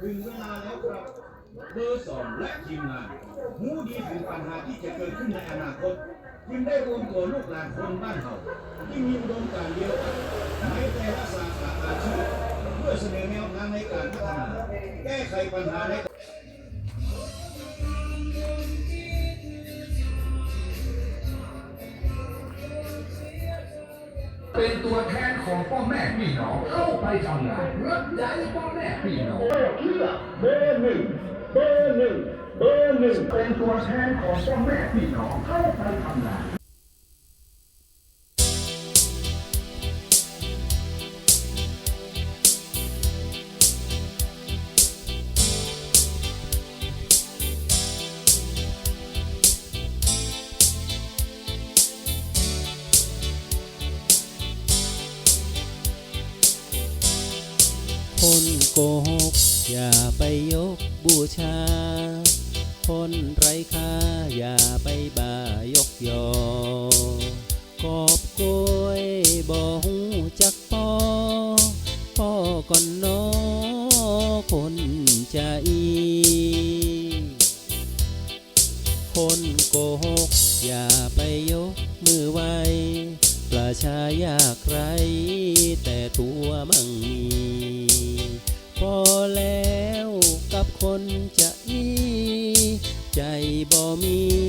ถึงเวลาแล้วครับเบอร์สองและทีมงานหูดีถึงปัญหาที่จะเกิดขึ้นในอนาคตจึงได้รวมตัวลูกหลานคนบ้านเฮาที่มีอุดมการเดียวกันในแต่ละสาขาอาชีพเพื่อเสนอแนวทางในการพัฒนาแก้ไขปัญหาในเป็นตัวแทน ของพ่อแม่พี่น้องเข้าไปทำงานรับใช้พ่อแม่พี่น้องเชื่อเบอร์หนึ่งเบอร์หนึ่งเบอร์หนึ่งเป็นตัวแทนของพ่อแม่พี่น้องเข้าไปทำงาน คนโกหก อย่าไปยกบูชา คนไร้ค่า อย่าไปบ่ายกยอ กอบโกยบ่หูจักปอปอก่อนนอคนใจคนโกหก อย่าไปยกมือไว้ ประชายากไร แต่ตัวมั่งมี คนจะอีใจบ่มี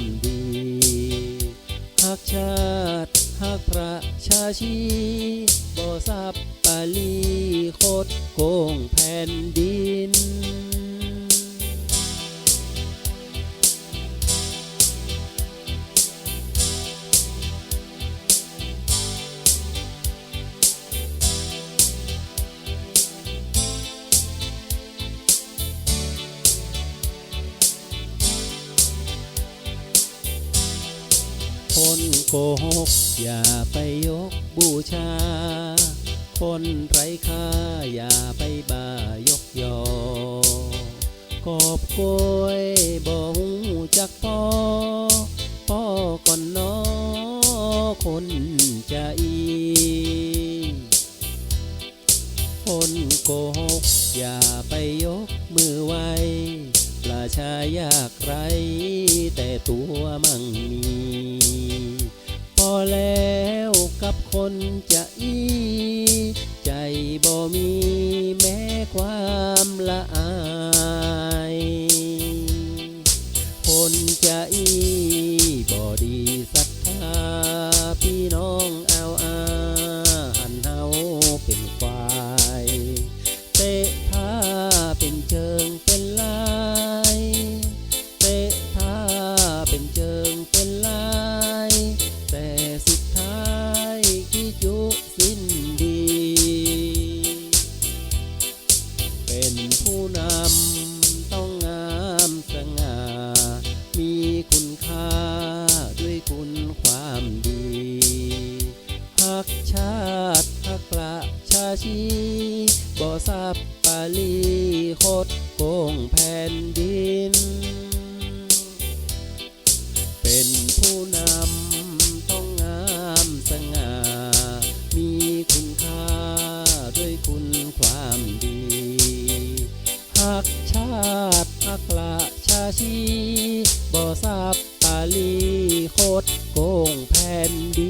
ามดี หากชาติหากพระชาชีบ่สับปาลีโคดโกงแผ่นดิน คนโกหก อย่าไปยกบูชา คนไร้ค่า อย่าไปบ่ายกยอ กอบโกยบ่หูจักปอปอก่อนนอคนใจคนโกหก อย่าไปยกมือไว้ ประชายากไร แต่ตัวมั่งมี พอแล้วกับคนจะอี ใจบ่มีแม้ความละอาย คนจะอีบ่ดีศรัทธาพี่น้องเอาอา ชีบ่ทราบปาลีโคดโกงแผ่นดิน เป็นผู้นำต้องงามสง่า มีคุณค่าด้วยคุณความดีหากชาติหักละชาชีบ่ทราบปาลีโคดโกงแผ่นดิน